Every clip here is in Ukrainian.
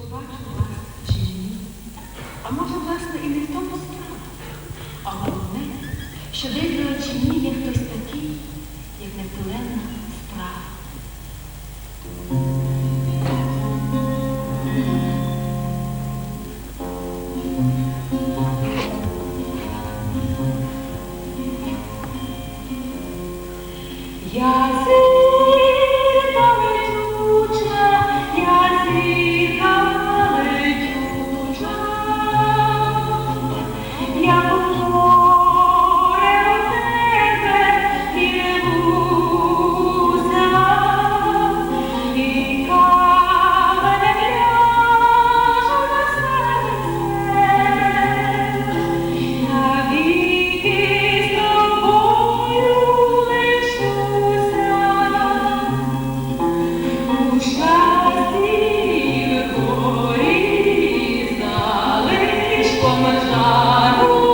побачу вас чи ні. А може, власне, і не в тому справа. А головне, що десь за очині є хтось такий, як неприленна справа. Я come già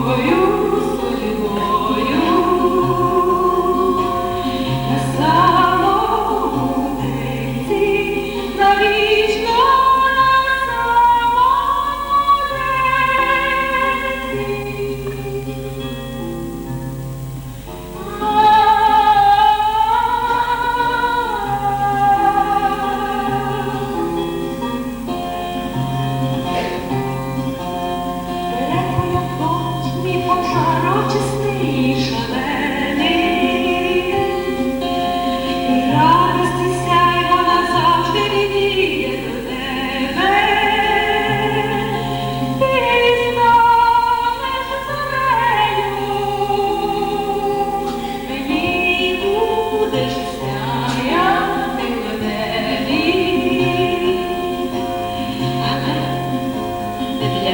over you. тебе.